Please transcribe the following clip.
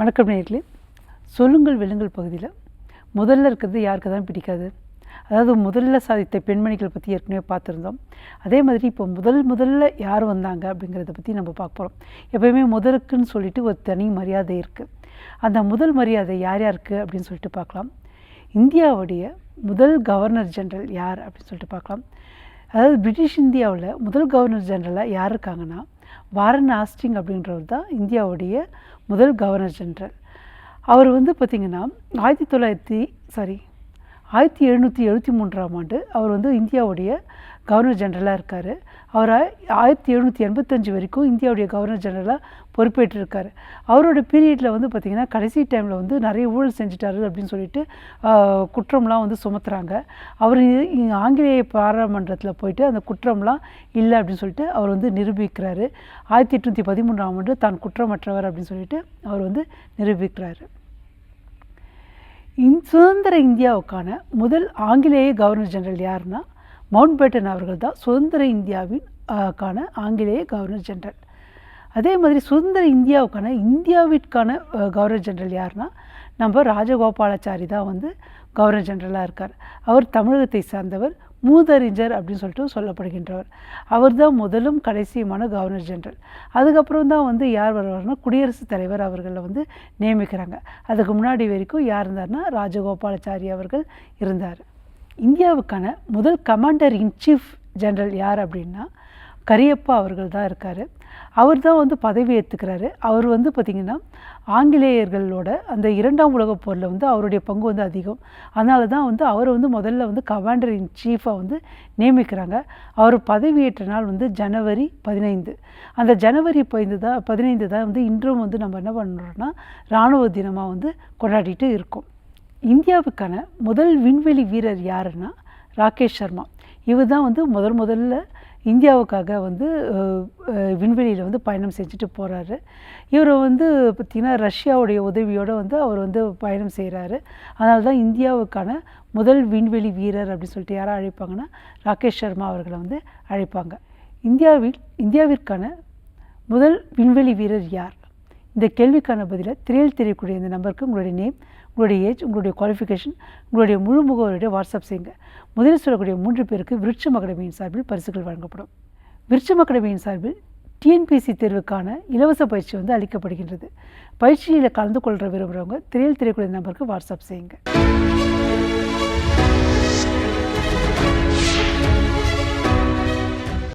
வணக்கம் நேர்களே சொல்லுங்கள் விலங்குகள் பகுதியில். முதல்ல இருக்கிறது யாருக்கு தான் பிடிக்காது. அதாவது முதல்ல சாதித்த பெண்மணிகள் பற்றி ஏற்கனவே பார்த்துருந்தோம். அதே மாதிரி இப்போ முதல் முதல்ல யார் வந்தாங்க அப்படிங்கிறத பற்றி நம்ம பார்க்க போகிறோம் எப்பயுமே முதலுக்குன்னு சொல்லிட்டு ஒரு தனி மரியாதை இருக்குது அந்த முதல் மரியாதை யார் யாருக்கு அப்படின்னு சொல்லிட்டு பார்க்கலாம். இந்தியாவுடைய முதல் கவர்னர் ஜெனரல் யார் அப்படின்னு சொல்லிட்டு பார்க்கலாம். அதாவது பிரிட்டிஷ் இந்தியாவில் முதல் கவர்னர் ஜெனரலாக யார் இருக்காங்கன்னா வாரன் ஆஸ்டிங் அப்படின்றவர் தான் இந்தியாவுடைய முதல் கவர்னர் ஜெனரல். அவர் வந்து பார்த்திங்கன்னா ஆயிரத்தி தொள்ளாயிரத்தி சாரி ஆயிரத்தி எழுநூற்றி எழுபத்தி மூன்றாம் ஆண்டு அவர் வந்து இந்தியாவுடைய கவர்னர் ஜெனரலாக இருக்கார். அவர் ஆயிரத்தி எழுநூற்றி எண்பத்தஞ்சு வரைக்கும் இந்தியாவுடைய கவர்னர் ஜெனரலாக பொறுப்பேற்றிருக்கார். அவரோட பீரியடில் வந்து பார்த்திங்கன்னா கடைசி டைமில் வந்து நிறைய ஊழல் செஞ்சுட்டாரு அப்படின்னு சொல்லிட்டு குற்றம்லாம் வந்து சுமத்துறாங்க. அவர் ஆங்கிலேய பாராளுமன்றத்தில் போயிட்டு அந்த குற்றம்லாம் இல்லை அப்படின்னு சொல்லிட்டு அவர் வந்து நிரூபிக்கிறாரு. ஆயிரத்தி எட்நூற்றி பதிமூன்றாம் ஆண்டு தான் குற்றமற்றவர் அப்படின்னு சொல்லிட்டு அவர் வந்து நிரூபிக்கிறாரு. இந் சுதந்திர இந்தியாவுக்கான முதல் ஆங்கிலேய கவர்னர் ஜெனரல் யாருன்னா மவுண்ட் பேட்டன் அவர்கள் தான் சுதந்திர இந்தியாவின் கான ஆங்கிலேய கவர்னர் ஜெனரல். அதே மாதிரி சுதந்திர இந்தியாவுக்கான இந்தியாவிற்கான கவர்னர் ஜெனரல் யாருன்னா நம்ம ராஜகோபாலாச்சாரி தான் வந்து கவர்னர் ஜெனரலாக இருக்கார். அவர் தமிழகத்தை சார்ந்தவர் மூதறிஞர் அப்படின்னு சொல்லிட்டு சொல்லப்படுகின்றவர். அவர் தான் முதலும் கடைசியுமான கவர்னர் ஜெனரல். அதுக்கப்புறம் தான் வந்து யார் வருவார்னா குடியரசுத் தலைவர் அவர்களை வந்து நியமிக்கிறாங்க. அதுக்கு முன்னாடி வரைக்கும் யார் இருந்தார்னா ராஜகோபாலாச்சாரி அவர்கள் இருந்தார். இந்தியாவுக்கான முதல் கமாண்டர் இன் சீஃப் ஜெனரல் யார் அப்படின்னா கரியப்பா அவர்கள் தான் இருக்கார். அவர் தான் வந்து பதவி ஏற்றுக்கிறாரு அவர் வந்து பார்த்திங்கன்னா ஆங்கிலேயர்களோட அந்த இரண்டாம் உலகப் போரில் வந்து அவருடைய பங்கு வந்து அதிகம். அதனால தான் வந்து அவரை வந்து முதல்ல வந்து கமாண்டர் இன் சீஃபாக வந்து நியமிக்கிறாங்க. அவர் பதவியேற்ற நாள் வந்து ஜனவரி பதினைந்து. அந்த ஜனவரி பதினைந்து தான் பதினைந்து தான் வந்து இன்றும் வந்து நம்ம என்ன பண்ணுறோம்னா இராணுவ தினமாக வந்து கொண்டாடிட்டு இருக்கோம். இந்தியாவுக்கான முதல் விண்வெளி வீரர் யாருன்னா ராகேஷ் சர்மா. இவர் தான் வந்து முதல் முதல்ல இந்தியாவுக்காக வந்து விண்வெளியில் வந்து பயணம் செஞ்சுட்டு போகிறாரு இவர் வந்து பார்த்திங்கன்னா ரஷ்யாவுடைய உதவியோடு வந்து அவர் வந்து பயணம் செய்கிறாரு அதனால தான் இந்தியாவுக்கான முதல் விண்வெளி வீரர் அப்படின்னு சொல்லிட்டு யாரை அழைப்பாங்கன்னா ராகேஷ் சர்மா அவர்களை வந்து அழைப்பாங்க. இந்தியாவில் இந்தியாவிற்கான முதல் விண்வெளி வீரர் யார்? இந்த கேள்விக்கான பதிலை திரையில் தெரியக்கூடிய இந்த நம்பருக்கு உங்களுடைய நேம் உங்களுடைய ஏஜ் உங்களுடைய குவாலிஃபிகேஷன் உங்களுடைய முழு முகவரியுடைய வாட்ஸ்அப் செய்யுங்க. முதலில் சொல்லக்கூடிய மூன்று பேருக்கு விருட்சம் அகாடமியின் சார்பில் பரிசுகள் வழங்கப்படும். விருட்சம் அகாடமியின் சார்பில் டிஎன்பிசி தேர்வுக்கான இலவச பயிற்சி வந்து அளிக்கப்படுகின்றது. பயிற்சியில் கலந்து கொள்கிற விரும்புகிறவங்க திரையில் தெரியக்கூடிய நம்பருக்கு வாட்ஸ்அப் செய்யுங்க.